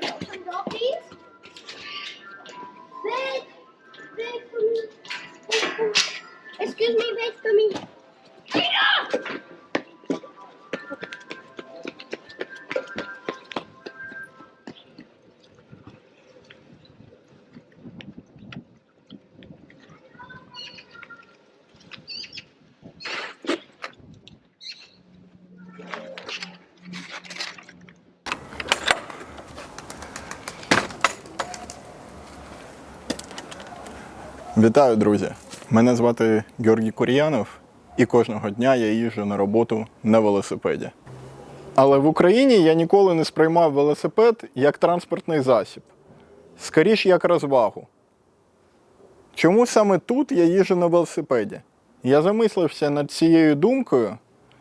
Can you open? Wait, wait for me. Wait for me. Excuse me, wait for me. Peter! Вітаю, друзі! Мене звати Георгій Кур'янов, і кожного дня я їжджу на роботу на велосипеді. Але в Україні я ніколи не сприймав велосипед як транспортний засіб, скоріш як розвагу. Чому саме тут я їжджу на велосипеді? Я замислився над цією думкою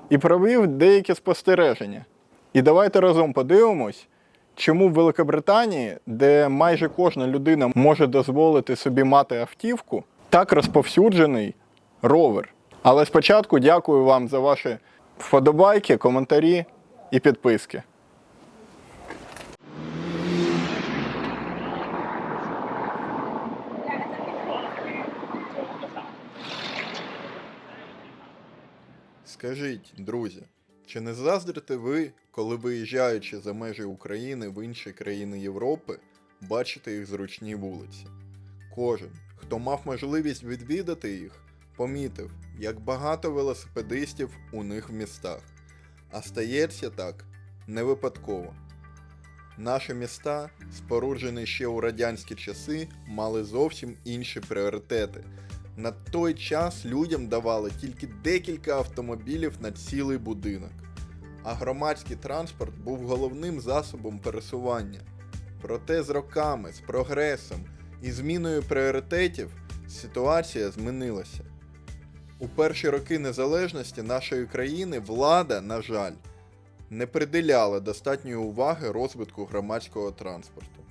і провів деякі спостереження. І давайте разом подивимось, чому в Великобританії, де майже кожна людина може дозволити собі мати автівку, так розповсюджений ровер. Але спочатку дякую вам за ваші вподобайки, коментарі і підписки. Скажіть, друзі, чи не заздрите ви, коли виїжджаючи за межі України в інші країни Європи, бачите їх зручні вулиці? Кожен, хто мав можливість відвідати їх, помітив, як багато велосипедистів у них в містах. А стається так не випадково. Наші міста, споруджені ще у радянські часи, мали зовсім інші пріоритети. На той час людям давали тільки декілька автомобілів на цілий будинок, а громадський транспорт був головним засобом пересування. Проте з роками, з прогресом і зміною пріоритетів ситуація змінилася. У перші роки незалежності нашої країни влада, на жаль, не приділяла достатньої уваги розвитку громадського транспорту.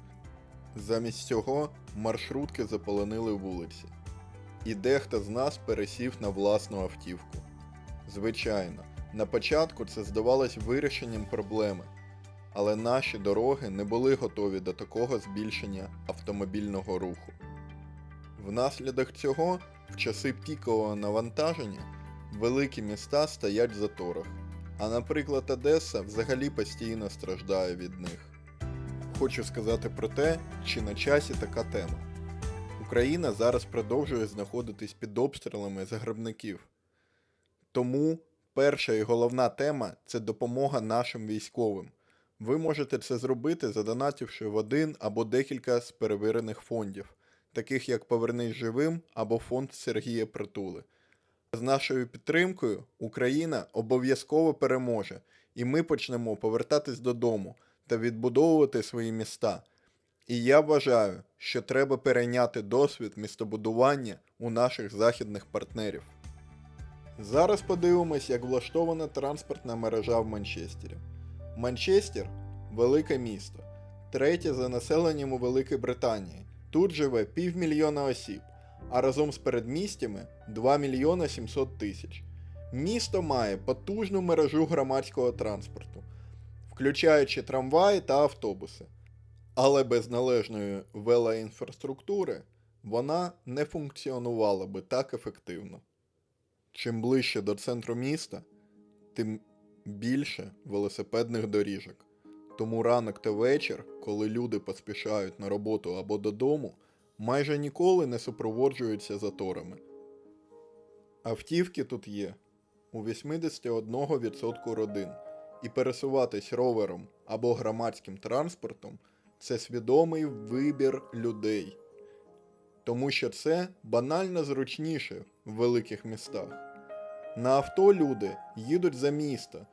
Замість цього маршрутки заполонили вулиці і дехто з нас пересів на власну автівку. Звичайно, на початку це здавалось вирішенням проблеми, але наші дороги не були готові до такого збільшення автомобільного руху. Внаслідок цього, в часи пікового навантаження, великі міста стоять в заторах, а наприклад Одеса взагалі постійно страждає від них. Хочу сказати про те, чи на часі така тема. Україна зараз продовжує знаходитись під обстрілами загарбників. Тому перша і головна тема це допомога нашим військовим. Ви можете це зробити, задонативши в один або декілька з перевірених фондів, таких як Повернись живим або фонд Сергія Притули. З нашою підтримкою Україна обов'язково переможе, і ми почнемо повертатись додому та відбудовувати свої міста. І я вважаю, що треба перейняти досвід містобудування у наших західних партнерів. Зараз подивимось, як влаштована транспортна мережа в Манчестері. Манчестер велике місто, третє за населенням у Великій Британії. Тут живе півмільйона осіб, а разом з передмістями 2 мільйона 700 тисяч. Місто має потужну мережу громадського транспорту, включаючи трамваї та автобуси. Але без належної велоінфраструктури вона не функціонувала би так ефективно. Чим ближче до центру міста, тим більше велосипедних доріжок. Тому ранок та вечір, коли люди поспішають на роботу або додому, майже ніколи не супроводжуються заторами. Автівки тут є у 81% родин, і пересуватись ровером або громадським транспортом це свідомий вибір людей. Тому що це банально зручніше в великих містах. На авто люди їдуть за місто,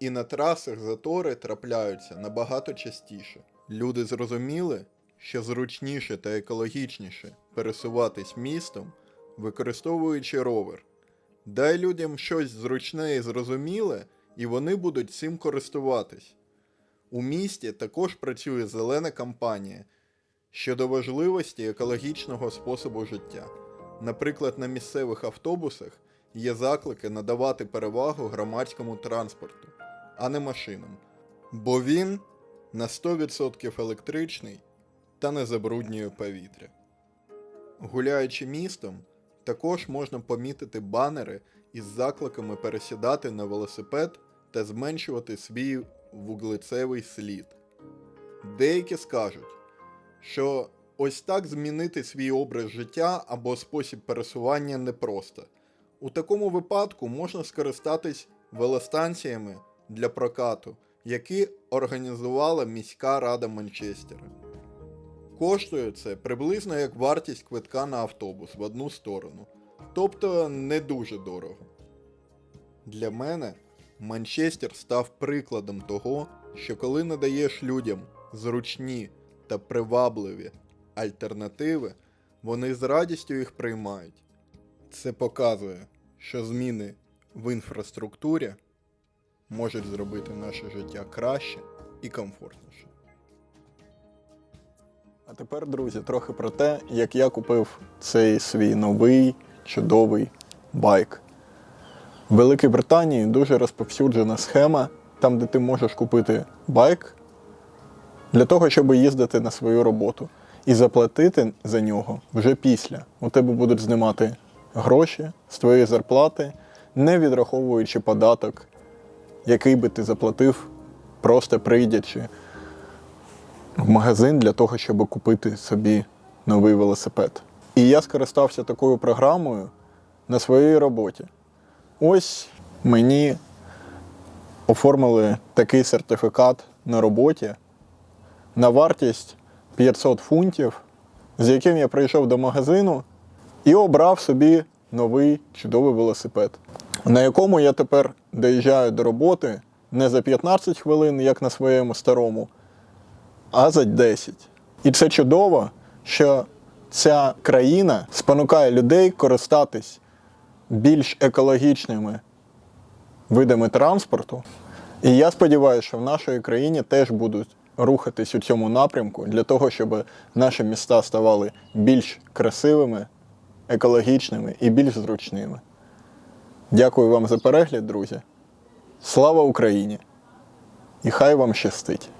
і на трасах затори трапляються набагато частіше. Люди зрозуміли, що зручніше та екологічніше пересуватись містом, використовуючи ровер. Дай людям щось зручне і зрозуміле, і вони будуть цим користуватись. У місті також працює зелена кампанія щодо важливості екологічного способу життя. Наприклад, на місцевих автобусах є заклики надавати перевагу громадському транспорту, а не машинам, бо він на 100% електричний та не забруднює повітря. Гуляючи містом, також можна помітити банери із закликами пересідати на велосипед та зменшувати свій вуглецевий слід. Деякі скажуть, що ось так змінити свій образ життя або спосіб пересування непросто. У такому випадку можна скористатись велостанціями для прокату, які організувала міська рада Манчестера. Коштує це приблизно як вартість квитка на автобус в одну сторону, тобто не дуже дорого. Для мене Манчестер став прикладом того, що коли надаєш людям зручні та привабливі альтернативи, вони з радістю їх приймають. Це показує, що зміни в інфраструктурі можуть зробити наше життя краще і комфортніше. А тепер, друзі, трохи про те, як я купив цей свій новий чудовий байк. В Великій Британії дуже розповсюджена схема, там, де ти можеш купити байк для того, щоб їздити на свою роботу. І заплатити за нього вже після. У тебе будуть знімати гроші з твоєї зарплати, не відраховуючи податок, який би ти заплатив, просто прийдячи в магазин для того, щоб купити собі новий велосипед. І я скористався такою програмою на своїй роботі. Ось мені оформили такий сертифікат на роботі на вартість 500 фунтів, з яким я прийшов до магазину і обрав собі новий чудовий велосипед, на якому я тепер доїжджаю до роботи не за 15 хвилин, як на своєму старому, а за 10. І це чудово, що ця країна спонукає людей користатись більш екологічними видами транспорту. І я сподіваюся, що в нашій країні теж будуть рухатись у цьому напрямку для того, щоб наші міста ставали більш красивими, екологічними і більш зручними. Дякую вам за перегляд, друзі. Слава Україні! І хай вам щастить!